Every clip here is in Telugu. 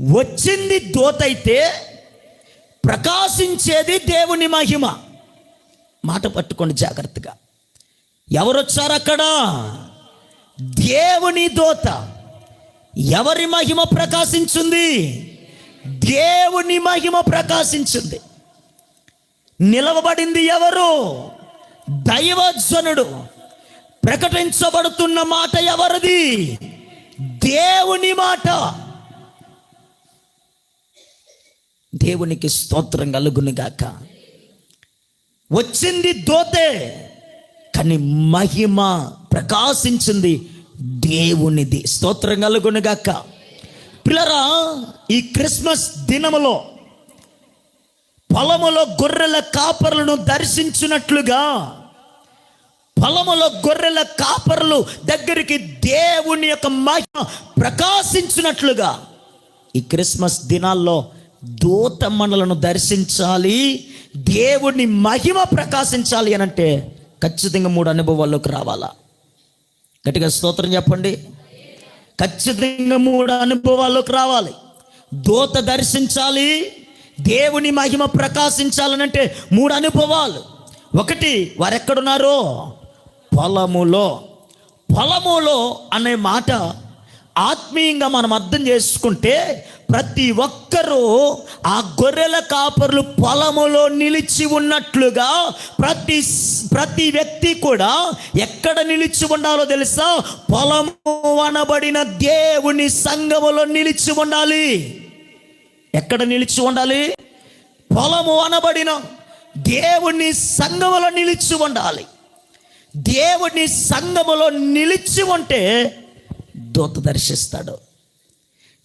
వచ్చింది దోతైతే ప్రకాశించేది దేవుని మహిమ. మాట పట్టుకోండి జాగ్రత్తగా. ఎవరొచ్చారు అక్కడ? దేవుని దోత. ఎవరి మహిమ ప్రకాశించింది? దేవుని మహిమ ప్రకాశించింది. నిలవబడింది ఎవరు? దైవజనుడు. ప్రకటించబడుతున్న మాట ఎవరిది? దేవుని మాట. దేవునికి స్తోత్రం కలుగునుగాక వచ్చింది దోతే కానీ మహిమ ప్రకాశించింది దేవునిది. స్తోత్రం కలుగునుగాక పిల్లరా ఈ క్రిస్మస్ దినములో పొలములో గొర్రెల కాపరులను దర్శించినట్లుగా పొలములో గొర్రెల కాపరులు దగ్గరికి దేవుని యొక్క మహిమ ప్రకాశించినట్లుగా ఈ క్రిస్మస్ దినాల్లో దూత మనలను దర్శించాలి దేవుని మహిమ ప్రకాశించాలి అని అంటే ఖచ్చితంగా మూడు అనుభవాల్లోకి రావాలా? గట్టిగా స్తోత్రం చెప్పండి. ఖచ్చితంగా మూడు అనుభవాల్లోకి రావాలి. దూత దర్శించాలి దేవుని మహిమ ప్రకాశించాలనంటే మూడు అనుభవాలు. ఒకటి వారెక్కడున్నారో? పొలములో. పొలములో అనే మాట ఆత్మీయంగా మనం అర్థం చేసుకుంటే ప్రతి ఒక్కరూ ఆ గొర్రెల కాపరులు పొలములో నిలిచి ఉన్నట్లుగా ప్రతి ప్రతి వ్యక్తి కూడా ఎక్కడ నిలిచి ఉండాలో తెలుసా? పొలము అనబడిన దేవుని సంఘములో నిలిచి ఉండాలి. ఎక్కడ నిలిచి ఉండాలి? పొలము అనబడిన దేవుని సంఘములో నిలిచి ఉండాలి. దేవుని సంఘములో నిలిచి ఉంటే దూత దర్శిస్తాడు.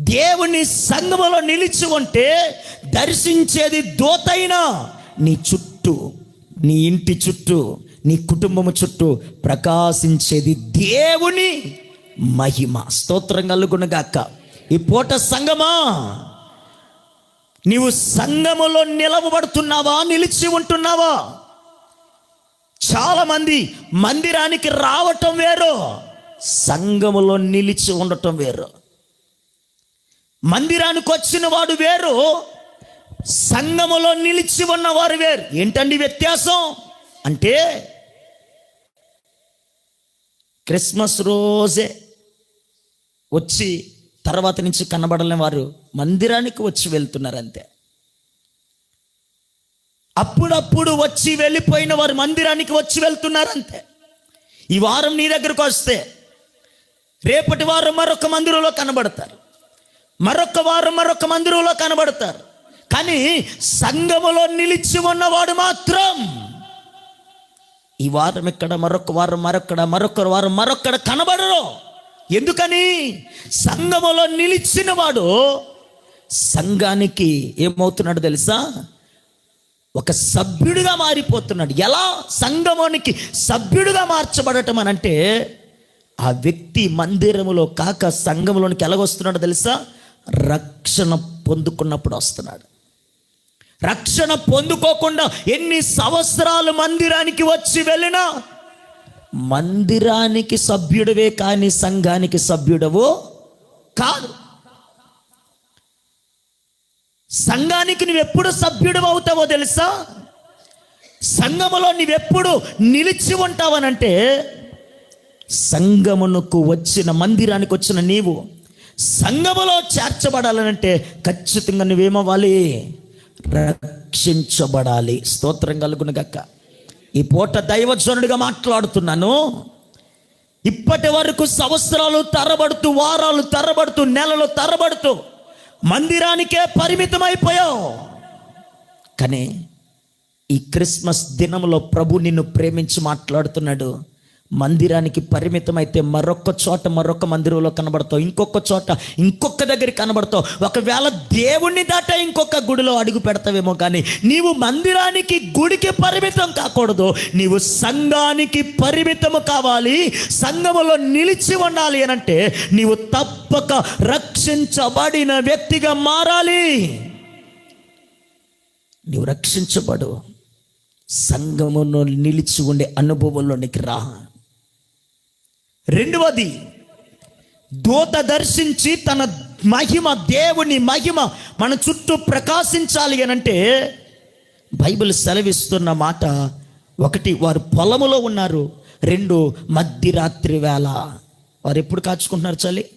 దేవుని సంగములో నిలిచి ఉంటే దర్శించేది దూతైనా నీ చుట్టూ నీ ఇంటి చుట్టూ నీ కుటుంబము చుట్టూ ప్రకాశించేది దేవుని మహిమ. స్తోత్రం కలుగునగాక. ఈ పూట సంగమా నీవు సంగములో నిలవబడుతున్నావా నిలిచి ఉంటున్నావా? చాలామంది మందిరానికి రావటం వేరు. సంఘములో నిలిచి ఉండటం వేరు. మందిరానికి వచ్చిన వాడు వేరు సంఘములో నిలిచి ఉన్నవారు వేరు. ఏంటండి వ్యత్యాసం? అంటే క్రిస్మస్ రోజే వచ్చి తర్వాత నుంచి కనబడలేని వారు మందిరానికి వచ్చి వెళ్తున్నారు అంతే. అప్పుడప్పుడు వచ్చి వెళ్ళిపోయిన వారు మందిరానికి వచ్చి వెళ్తున్నారు అంతే. ఈ వారం నీ దగ్గరకు వస్తే రేపటి వారం మరొక మందిరంలో కనబడతారు. మరొక వారం మరొక మందిరంలో కనబడతారు. కానీ సంఘములో నిలిచి ఉన్నవాడు మాత్రం ఈ వారం ఇక్కడ మరొక వారం మరొక్కడ మరొక వారం మరొక్కడ కనబడరు. ఎందుకని? సంఘములో నిలిచిన వాడు సంఘానికి ఏమవుతున్నాడు తెలుసా? ఒక సభ్యుడిగా మారిపోతున్నాడు. ఎలా? సంఘమునికి సభ్యుడిగా మార్చబడటం అని అంటే ఆ వ్యక్తి మందిరములో కాక సంఘంలోనికి ఎలాగొస్తున్నాడో తెలుసా? రక్షణ పొందుకున్నప్పుడు వస్తున్నాడు. రక్షణ పొందుకోకుండా ఎన్ని సంవత్సరాలు మందిరానికి వచ్చి వెళ్ళినా మందిరానికి సభ్యుడవే కానీ సంఘానికి సభ్యుడవు కాదు. సంఘానికి నువ్వెప్పుడు సభ్యుడు అవుతావో తెలుసా? సంఘములో నువ్వెప్పుడు నిలిచి ఉంటావనంటే సంగమునకు వచ్చిన మందిరానికి వచ్చిన నీవు సంగములో చేర్చబడాలనంటే ఖచ్చితంగా నువ్వేమవ్వాలి? రక్షించబడాలి. స్తోత్రం కలుగును గక్క ఈ పూట దైవజనుడిగా మాట్లాడుతున్నాను. ఇప్పటి వరకు సంవత్సరాలు తరబడుతూ వారాలు తరబడుతూ నెలలు తరబడుతూ మందిరానికే పరిమితమైపోయావు. కానీ ఈ క్రిస్మస్ దినంలో ప్రభు నిన్ను ప్రేమించి మాట్లాడుతున్నాడు. మందిరానికి పరిమితమైతే మరొక చోట మరొక మందిరంలో కనబడతావు. ఇంకొక చోట ఇంకొక దగ్గర కనబడతావు. ఒకవేళ దేవుణ్ణి దాట ఇంకొక గుడిలో అడుగు పెడతావేమో కానీ నీవు మందిరానికి గుడికి పరిమితం కాకూడదు. నీవు సంఘానికి పరిమితము కావాలి. సంఘములో నిలిచి ఉండాలి అని అంటే నీవు తప్పక రక్షించబడిన వ్యక్తిగా మారాలి. నీవు రక్షించబడు. సంఘమును నిలిచి ఉండే అనుభవంలోనికి రా రెండవది దూత దర్శించి తన మహిమ దేవుని మహిమ మన చుట్టూ ప్రకాశించాలి అని అంటే బైబిల్ సెలవిస్తున్న మాట ఒకటి వారు పొలములో ఉన్నారు. రెండు మధ్యరాత్రి వేళ. వారు ఎప్పుడు కాచుకుంటున్నారు చలి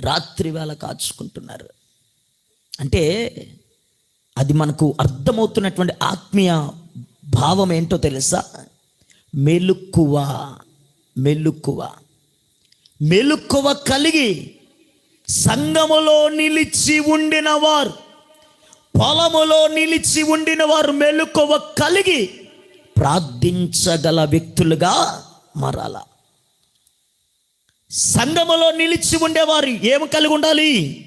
రాత్రి వేళ కాచుకుంటున్నారు. అంటే అది మనకు అర్థమవుతున్నటువంటి ఆత్మీయ భావం ఏంటో తెలుసా? మెలుక్కువ మెలుక్కువ మెలుక్కువ కలిగి సంగములో నిలిచి ఉండిన వారు పొలములో నిలిచి ఉండిన వారు మెలుకువ కలిగి ప్రార్థించగల వ్యక్తులుగా మారాల. సంఘములో నిలిచి ఉండేవారు ఏమి కలిగి ఉండాలి?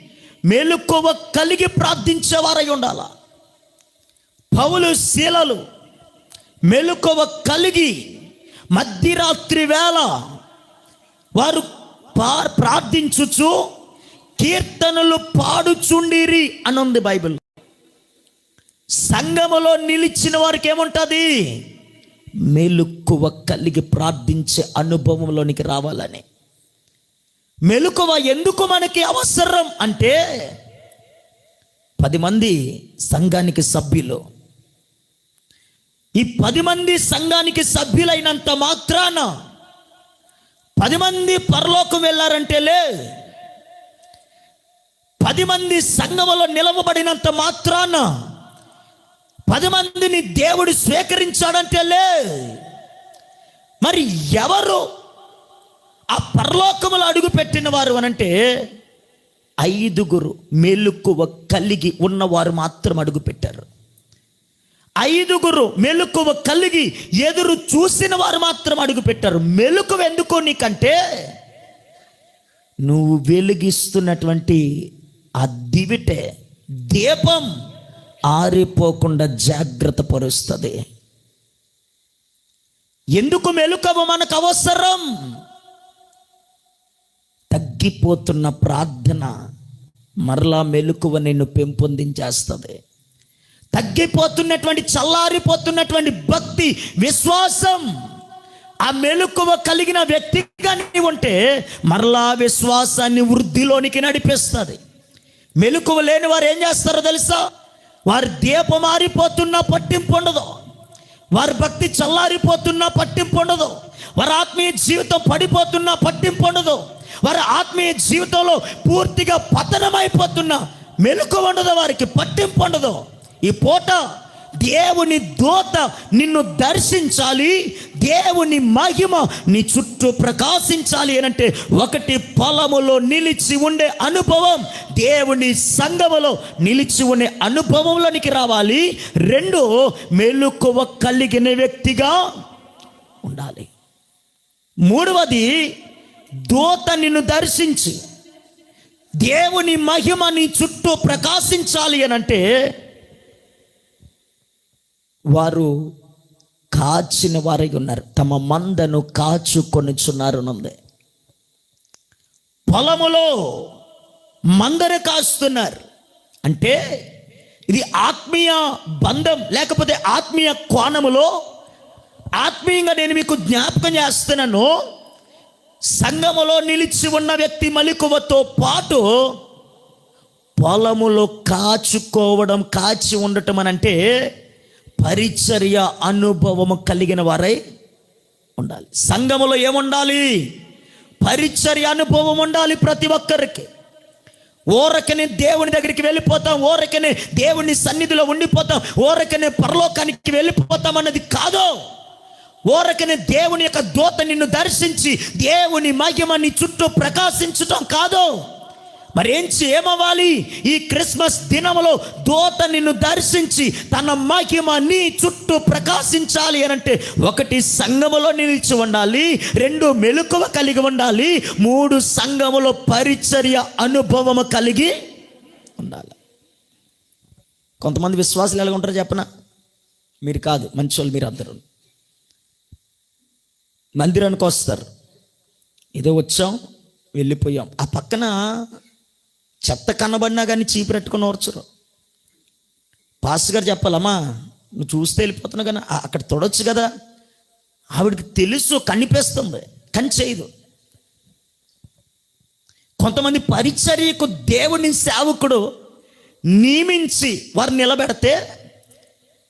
మెలుకువ కలిగి ప్రార్థించేవారై ఉండాల. పౌలు శీలలు మెలుకువ కలిగి మధ్యరాత్రి వేళ వారు ప్రార్థించుచు కీర్తనలు పాడుచుండిరి అని ఉంది బైబిల్. సంఘములో నిలిచిన వారికి ఏముంటుంది మెలుక్కువ కలిగి ప్రార్థించే అనుభవంలోనికి రావాలని. మెలకువ ఎందుకు మనకి అవసరం అంటే పది మంది సంఘానికి సభ్యులు ఈ పది మంది సంఘానికి సభ్యులైనంత మాత్రాన పది మంది పరలోకం వెళ్ళారంటే లే పది మంది సంఘములో నిలవబడినంత మాత్రాన పది మందిని దేవుడు స్వీకరించాడంటే లే. మరి ఎవరు ఆ పరలోకములు అడుగు పెట్టిన వారు అనంటే ఐదుగురు మెలుకువ కలిగి ఉన్నవారు మాత్రం అడుగు పెట్టారు ఐదుగురు మెలకువ కలిగి ఎదురు చూసిన వారు మాత్రం అడుగు పెట్టారు మెలకువ ఎందుకో నీకంటే? నువ్వు వెలిగిస్తున్నటువంటి ఆ దివిటే దీపం ఆరిపోకుండా జాగ్రత్త పరుస్తుంది. ఎందుకు మెలుకవ మనకు అవసరం? తగ్గిపోతున్న ప్రార్థన మరలా మెలకువ నిన్ను పెంపొందించేస్తుంది. తగ్గిపోతున్నటువంటి చల్లారిపోతున్నటువంటి భక్తి విశ్వాసం ఆ మెలకువ కలిగిన వ్యక్తిగా నీవు ఉంటే మరలా విశ్వాసాన్ని వృద్ధిలోనికి నడిపిస్తుంది. మెలకువ లేని వారు ఏం చేస్తారో తెలుసా? వారి దీపం మారిపోతున్నా పట్టింపు ఉండదు. వారి భక్తి చల్లారిపోతున్నా పట్టింపు ఉండదు. వారి ఆత్మీయ జీవితం పడిపోతున్నా పట్టింపు ఉండదు. వారి ఆత్మీయ జీవితంలో పూర్తిగా పతనమైపోతున్నా మెలకు ఉండదు వారికి పట్టింపు ఉండదు. ఈ పూట దేవుని దూత నిన్ను దర్శించాలి దేవుని మహిమ నీ చుట్టూ ప్రకాశించాలి అని అంటే ఒకటి పొలములో నిలిచి ఉండే అనుభవం దేవుని సంగములో నిలిచి ఉండే అనుభవంలోనికి రావాలి. రెండు మెలకువ కలిగిన వ్యక్తిగా ఉండాలి. మూడవది దూత నిన్ను దర్శించి దేవుని మహిమ నీ చుట్టూ ప్రకాశించాలి అని అంటే వారు కాచిన వారై ఉన్నారు. తమ మందను కాచుకొనిచున్నారు ఉంది పొలములో మందను కాస్తున్నారు. అంటే ఇది ఆత్మీయ బంధం లేకపోతే ఆత్మీయ కోణములో ఆత్మీయంగా నేను మీకు జ్ఞాపకం చేస్తున్నాను. సంఘములో నిలిచి ఉన్న వ్యక్తి మలికువతో పాటు పొలములో కాచుకోవడం కాచి ఉండటం అని అంటే పరిచర్య అనుభవము కలిగిన వారై ఉండాలి. సంఘములో ఏముండాలి? పరిచర్య అనుభవం ఉండాలి ప్రతి ఒక్కరికి. ఓరకని దేవుని దగ్గరికి వెళ్ళిపోతాం ఓరకనే దేవుని సన్నిధిలో ఉండిపోతాం ఓరకనే పరలోకానికి వెళ్ళిపోతాం అన్నది కాదు. ఓరకనే దేవుని యొక్క దూత నిన్ను దర్శించి దేవుని మహిమ నీ చుట్టూ ప్రకాశించటం కాదు. మరేం ఏమవ్వాలి ఈ క్రిస్మస్ దినములో దోత నిన్ను దర్శించి తన మహిమ నీ చుట్టూ ప్రకాశించాలి అని అంటే ఒకటి సంఘములో నిలిచి ఉండాలి రెండు మెలకువ కలిగి ఉండాలి మూడు సంఘములో పరిచర్య అనుభవము కలిగి ఉండాలి. కొంతమంది విశ్వాసాలు ఎలా ఉంటారు చెప్పనా? మీరు కాదు మంచోళ్ళు మీరు అందరూ. మందిరానికి వస్తారు. ఏదో వచ్చాం వెళ్ళిపోయాం. ఆ పక్కన చెత్త కనబడినా కానీ చీపు పెట్టుకుని ఓర్చరు పాస్ గారు చెప్పాలమ్మా నువ్వు చూస్తే వెళ్ళిపోతున్నావు కానీ అక్కడ తొడొచ్చు కదా. ఆవిడకి తెలుసు కనిపిస్తుంది కని చేయదు. కొంతమంది పరిచర్యకు దేవుని సేవకుడు నియమించి వారు నిలబెడితే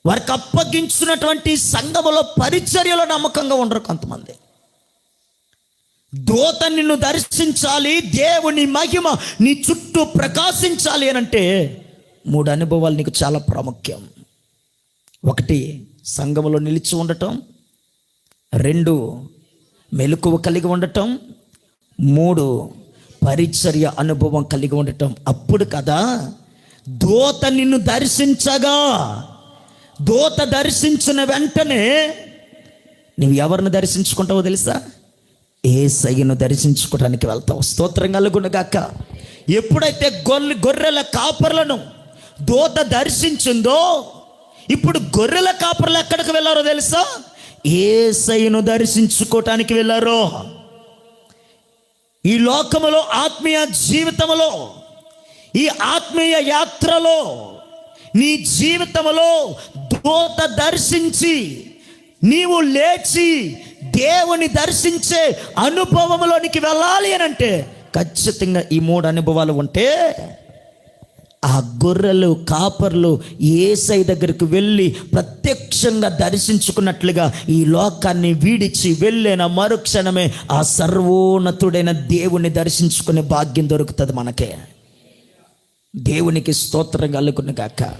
వారికి అప్పగించినటువంటి సంఘములో పరిచర్యలో నమ్మకంగా ఉండరు కొంతమంది. దోత నిన్ను దర్శించాలి దేవుని మహిమ నీ చుట్టూ ప్రకాశించాలి అని అంటే మూడు అనుభవాలు నీకు చాలా ప్రాముఖ్యం. ఒకటి సంఘంలో నిలిచి ఉండటం. రెండు మెలకువ కలిగి ఉండటం. మూడు పరిచర్య అనుభవం కలిగి ఉండటం. అప్పుడు కదా దోత నిన్ను దర్శించగా దోత దర్శించిన వెంటనే నువ్వు ఎవరిని దర్శించుకుంటావో తెలుసా? ఏ సయ్యను దర్శించుకోవడానికి వెళ్తావు. స్తోత్రం కలుగునుగాక. ఎప్పుడైతే గొర్రె గొర్రెల కాపర్లను దూత దర్శించిందో ఇప్పుడు గొర్రెల కాపర్లు ఎక్కడికి వెళ్ళారో తెలుసా? ఏ సయ్యను దర్శించుకోవటానికి వెళ్ళారో. ఈ లోకములో ఆత్మీయ జీవితములో ఈ ఆత్మీయ యాత్రలో నీ జీవితంలో దూత దర్శించి నీవు లేచి దేవుని దర్శించే అనుభవంలోనికి వెళ్ళాలి అని అంటే ఖచ్చితంగా ఈ మూడు అనుభవాలు ఉంటే ఆ గొర్రెలు కాపర్లు ఏసై దగ్గరికి వెళ్ళి ప్రత్యక్షంగా దర్శించుకున్నట్లుగా ఈ లోకాన్ని వీడిచి వెళ్ళిన మరుక్షణమే ఆ సర్వోన్నతుడైన దేవుని దర్శించుకునే భాగ్యం దొరుకుతుంది మనకే. దేవునికి స్తోత్రం కలుగును గాక.